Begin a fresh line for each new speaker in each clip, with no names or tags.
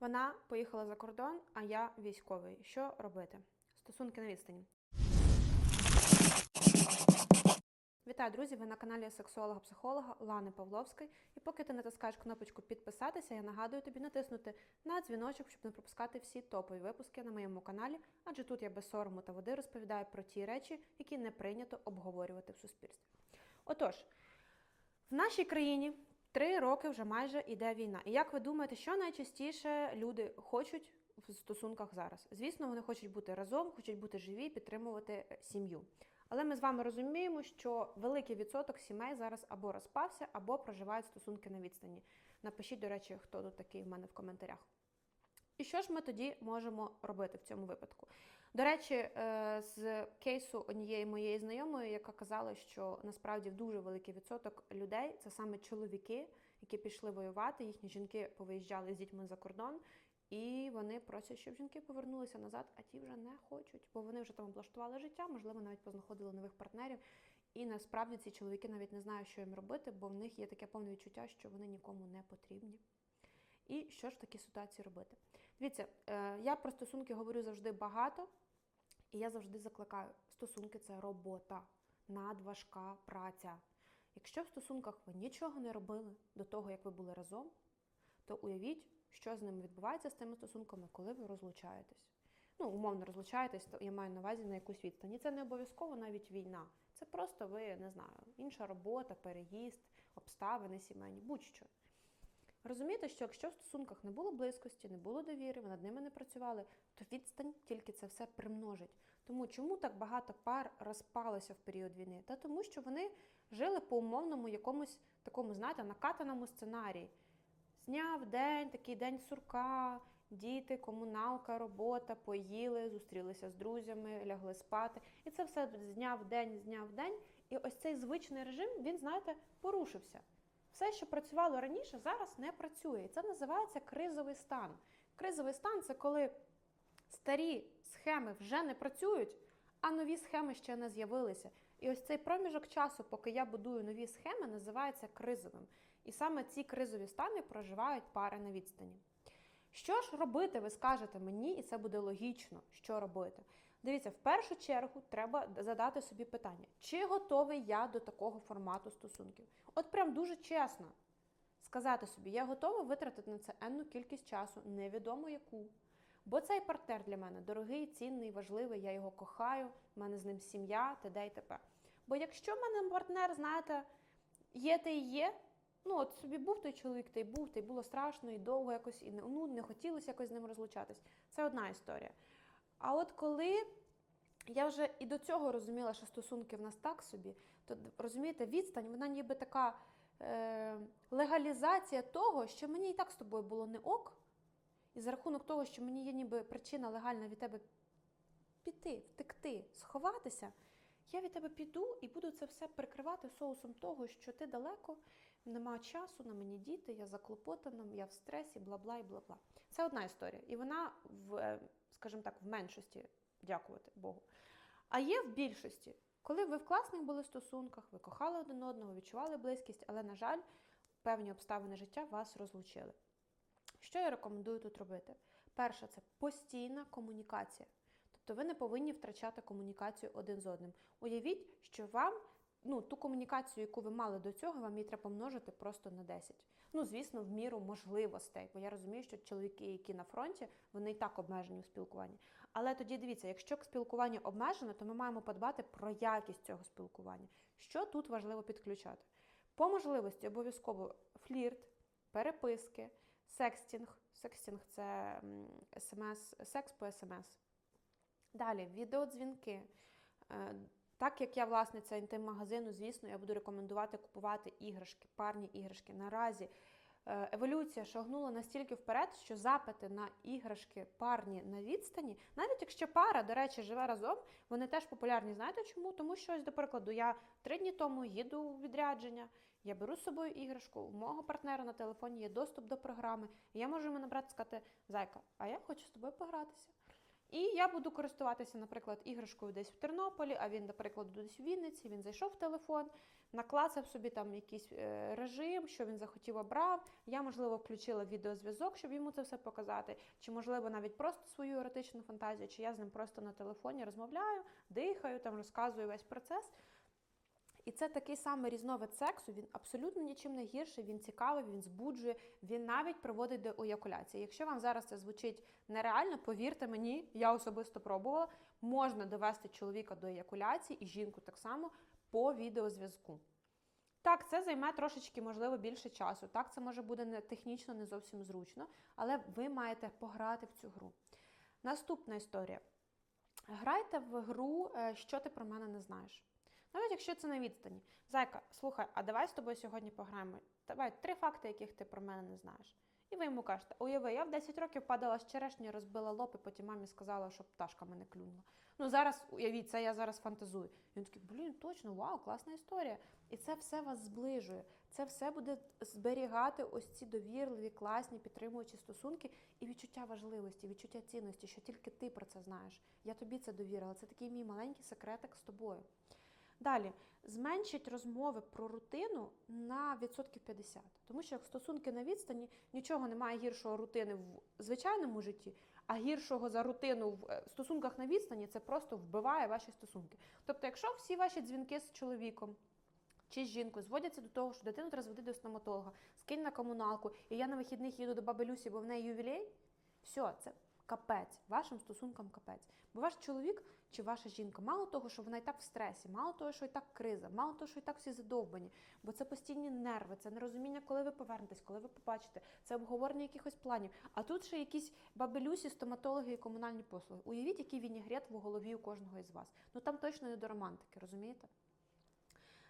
Вона поїхала за кордон, а я військовий. Що робити? Стосунки на відстані. Вітаю, друзі! Ви на каналі сексолога-психолога Лани Павловської. І поки ти натискаєш кнопочку підписатися, я нагадую тобі натиснути на дзвіночок, щоб не пропускати всі топові випуски на моєму каналі, адже тут я без сорому та води розповідаю про ті речі, які не прийнято обговорювати в суспільстві. Отож, в нашій країні три роки вже майже іде війна. І як ви думаєте, що найчастіше люди хочуть в стосунках зараз? Звісно, вони хочуть бути разом, хочуть бути живі, підтримувати е, сім'ю. Але ми з вами розуміємо, що великий відсоток сімей зараз або розпався, або проживають стосунки на відстані. Напишіть, до речі, хто тут такий в мене в коментарях. І що ж ми тоді можемо робити в цьому випадку? До речі, е, з кейсу однієї моєї знайомої, яка казала, що насправді дуже великий відсоток людей це саме чоловіки, які пішли воювати, їхні жінки повиїжджали з дітьми за кордон, і вони просять, щоб жінки повернулися назад, а ті вже не хочуть, бо вони вже там облаштували життя, можливо, навіть познаходили нових партнерів. І насправді ці чоловіки навіть не знають, що їм робити, бо в них є таке повне відчуття, що вони нікому не потрібні. І що ж в такій ситуації робити? Дивіться, е, я про стосунки говорю завжди багато, і я завжди закликаю: стосунки це робота, надважка праця. Якщо в стосунках ви нічого не робили до того, як ви були разом, то уявіть, що з ними відбувається з тими стосунками, коли ви розлучаєтесь. Ну, умовно розлучаєтесь, то я маю на увазі на якусь відстань. І це не обов'язково навіть війна. Це просто ви не знаю, інша робота, переїзд, обставини сімейні, будь-що. Розумієте, що якщо в стосунках не було близькості, не було довіри, ви над ними не працювали, то відстань тільки це все примножить. Тому чому так багато пар розпалося в період війни? Та тому, що вони жили по умовному якомусь такому, знаєте, накатаному сценарії. З дня в день, такий день сурка, діти, комуналка, робота, поїли, зустрілися з друзями, лягли спати. І це все з дня в день, з дня в день. І ось цей звичний режим, він, знаєте, порушився. Все, що працювало раніше, зараз не працює. І це називається кризовий стан. Кризовий стан це коли старі схеми вже не працюють, а нові схеми ще не з'явилися. І ось цей проміжок часу, поки я будую нові схеми, називається кризовим. І саме ці кризові стани проживають пари на відстані. Що ж робити, ви скажете мені, і це буде логічно, що робити. Дивіться, в першу чергу треба задати собі питання, чи готовий я до такого формату стосунків? От прям дуже чесно сказати собі, я готова витратити на це енну кількість часу, невідомо яку. Бо цей партнер для мене дорогий, цінний, важливий, я його кохаю, в мене з ним сім'я, т.д. і т.п. Бо якщо в мене партнер, знаєте, є та й є, ну от собі був той чоловік, та й був, та й було страшно і довго якось, і ну, не хотілося якось з ним розлучатись. Це одна історія. А от коли я вже і до цього розуміла, що стосунки в нас так собі, то розумієте, відстань, вона ніби така е, легалізація того, що мені і так з тобою було не ок, і за рахунок того, що мені є ніби причина легальна від тебе піти, втекти, сховатися, я від тебе піду і буду це все прикривати соусом того, що ти далеко, нема часу, на мені діти, я заклопотана, я в стресі, бла-бла і бла-бла. Це одна історія. І вона, в, е, скажімо так, в меншості, дякувати Богу. А є в більшості, коли ви в класних були стосунках, ви кохали один одного, відчували близькість, але, на жаль, певні обставини життя вас розлучили. Що я рекомендую тут робити? Перше, це постійна комунікація. Тобто ви не повинні втрачати комунікацію один з одним. Уявіть, що вам ну, ту комунікацію, яку ви мали до цього, вам її треба помножити просто на 10. Ну, звісно, в міру можливостей, бо я розумію, що чоловіки, які на фронті, вони і так обмежені у спілкуванні. Але тоді дивіться, якщо спілкування обмежене, то ми маємо подбати про якість цього спілкування. Що тут важливо підключати? По можливості обов'язково флірт, переписки, секстінг. Секстінг це смс, секс по смс. Далі відеодзвінки. Так як я власниця інтим-магазину, звісно, я буду рекомендувати купувати іграшки, парні іграшки. Наразі е, еволюція шагнула настільки вперед, що запити на іграшки парні на відстані, навіть якщо пара, до речі, живе разом, вони теж популярні. Знаєте чому? Тому що, ось, до прикладу, я три дні тому їду у відрядження, я беру з собою іграшку, у мого партнера на телефоні є доступ до програми, і я можу йому набрати сказати, зайка, а я хочу з тобою погратися. І я буду користуватися, наприклад, іграшкою десь в Тернополі, а він, наприклад, десь в Вінниці, він зайшов в телефон, наклацав собі там якийсь е, режим, що він захотів обрав. Я, можливо, включила відеозв'язок, щоб йому це все показати, чи, можливо, навіть просто свою еротичну фантазію, чи я з ним просто на телефоні розмовляю, дихаю, там розказую весь процес. І це такий самий різновид сексу, він абсолютно нічим не гірший, він цікавий, він збуджує, він навіть приводить до еякуляції. Якщо вам зараз це звучить нереально, повірте мені, я особисто пробувала, можна довести чоловіка до еякуляції і жінку так само по відеозв'язку. Так, це займе трошечки, можливо, більше часу. Так, це може буде не технічно не зовсім зручно, але ви маєте пограти в цю гру. Наступна історія. Грайте в гру, е, що ти про мене не знаєш. Навіть якщо це на відстані. Зайка, слухай, а давай з тобою сьогодні пограємо. Давай три факти, яких ти про мене не знаєш. І ви йому кажете, уяви, я в 10 років падала з черешні, розбила лоб, і потім мамі сказала, щоб пташка мене клюнула. Ну зараз уявіть, це я зараз фантазую. І він такий, блін, точно, вау, класна історія. І це все вас зближує. Це все буде зберігати ось ці довірливі, класні, підтримуючі стосунки і відчуття важливості, відчуття цінності, що тільки ти про це знаєш. Я тобі це довірила. Це такий мій маленький секретик з тобою. Далі зменшить розмови про рутину на відсотків 50. Тому що як стосунки на відстані нічого немає гіршого рутини в звичайному житті, а гіршого за рутину в е, стосунках на відстані це просто вбиває ваші стосунки. Тобто, якщо всі ваші дзвінки з чоловіком. Чи з жінкою зводяться до того, що дитину треба зводити до стоматолога, скинь на комуналку, і я на вихідних їду до баби Люсі, бо в неї ювілей. Все, це капець, вашим стосункам капець. Бо ваш чоловік чи ваша жінка, мало того, що вона і так в стресі, мало того, що і так криза, мало того, що і так всі задовбані, бо це постійні нерви, це нерозуміння, коли ви повернетесь, коли ви побачите, це обговорення якихось планів. А тут ще якісь бабелюсі, стоматологи і комунальні послуги. Уявіть, який вінігрет в голові у кожного із вас. Ну там точно не до романтики, розумієте?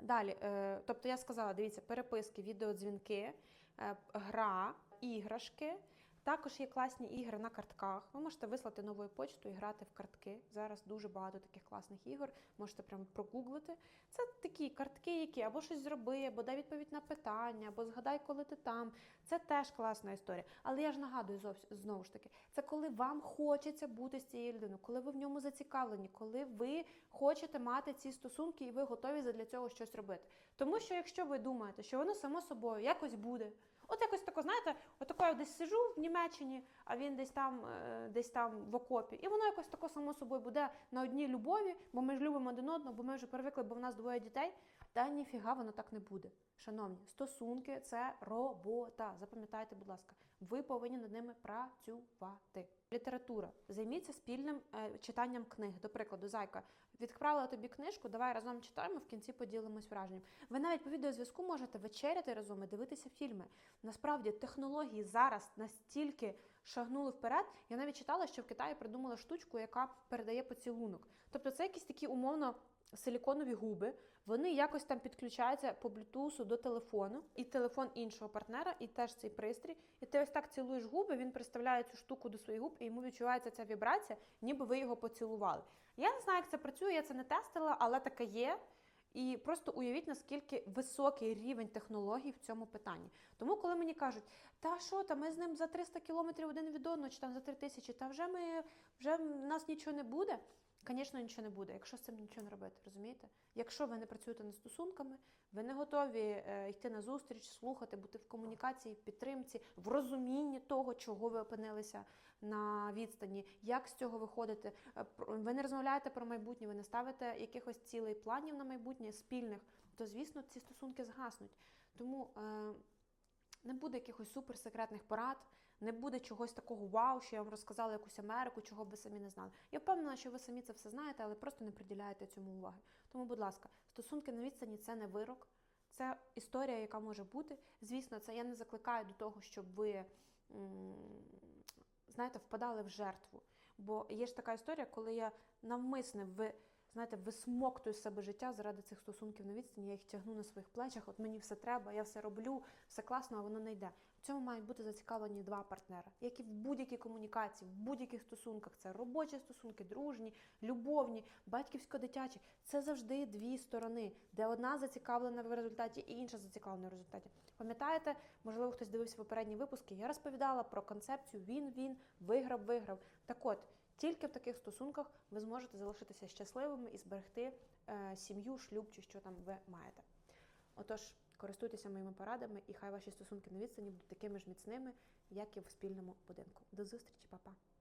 Далі, е, тобто я сказала, дивіться, переписки, відеодзвінки, е, гра, іграшки. Також є класні ігри на картках. Ви можете вислати новою почтою і грати в картки. Зараз дуже багато таких класних ігор. Можете прямо прогуглити. Це такі картки, які або щось зроби, або дай відповідь на питання, або згадай, коли ти там. Це теж класна історія. Але я ж нагадую зовсім знову ж таки, це коли вам хочеться бути з цією людиною, коли ви в ньому зацікавлені, коли ви хочете мати ці стосунки і ви готові для цього щось робити. Тому що якщо ви думаєте, що воно само собою якось буде. От якось тако, знаєте, отако я десь сижу в Німеччині, а він десь там, е, десь там в окопі. І воно якось тако само собою буде на одній любові, бо ми ж любимо один одного, бо ми вже привикли, бо в нас двоє дітей. Та ніфіга воно так не буде. Шановні, стосунки це робота. Запам'ятайте, будь ласка, ви повинні над ними працювати. Література. Займіться спільним е, читанням книг. До прикладу, зайка відправила тобі книжку, давай разом читаємо, в кінці поділимось враженням. Ви навіть по відеозв'язку можете вечеряти разом і дивитися фільми. Насправді технології зараз настільки шагнули вперед. Я навіть читала, що в Китаї придумали штучку, яка передає поцілунок. Тобто це якісь такі умовно. Силіконові губи, вони якось там підключаються по блютусу до телефону, і телефон іншого партнера, і теж цей пристрій. І ти ось так цілуєш губи, він приставляє цю штуку до своїх губ, і йому відчувається ця вібрація, ніби ви його поцілували. Я не знаю, як це працює, я це не тестила, але таке є. І просто уявіть, наскільки високий рівень технологій в цьому питанні. Тому, коли мені кажуть, та що там, ми з ним за 300 кілометрів один від одного, чи там за 3 тисячі, та вже ми вже в нас нічого не буде. Звісно, нічого не буде, якщо з цим нічого не робити, розумієте? Якщо ви не працюєте над стосунками, ви не готові е, йти на зустріч, слухати, бути в комунікації, в підтримці, в розумінні того, чого ви опинилися на відстані, як з цього виходити. Е, ви не розмовляєте про майбутнє, ви не ставите якихось цілей планів на майбутнє спільних, то звісно ці стосунки згаснуть. Тому е, не буде якихось суперсекретних порад. Не буде чогось такого вау, що я вам розказала якусь Америку, чого б ви самі не знали. Я впевнена, що ви самі це все знаєте, але просто не приділяєте цьому уваги. Тому, будь ласка, стосунки на відстані це не вирок, це історія, яка може бути. Звісно, це я не закликаю до того, щоб ви знаєте, впадали в жертву. Бо є ж така історія, коли я навмисне ви. Знаєте, висмоктую себе життя заради цих стосунків на відстані, я їх тягну на своїх плечах, от мені все треба, я все роблю, все класно, а воно не йде. Цьому мають бути зацікавлені два партнери, які в будь-якій комунікації, в будь-яких стосунках це робочі стосунки, дружні, любовні, батьківсько-дитячі. Це завжди дві сторони, де одна зацікавлена в результаті, і інша зацікавлена в результаті. Пам'ятаєте, можливо, хтось дивився попередні випуски. Я розповідала про концепцію він-він, виграв-виграв. Так от. Тільки в таких стосунках ви зможете залишитися щасливими і зберегти е, сім'ю, шлюб чи що там ви маєте. Отож, користуйтеся моїми порадами, і хай ваші стосунки на відстані будуть такими ж міцними, як і в спільному будинку. До зустрічі, па-па!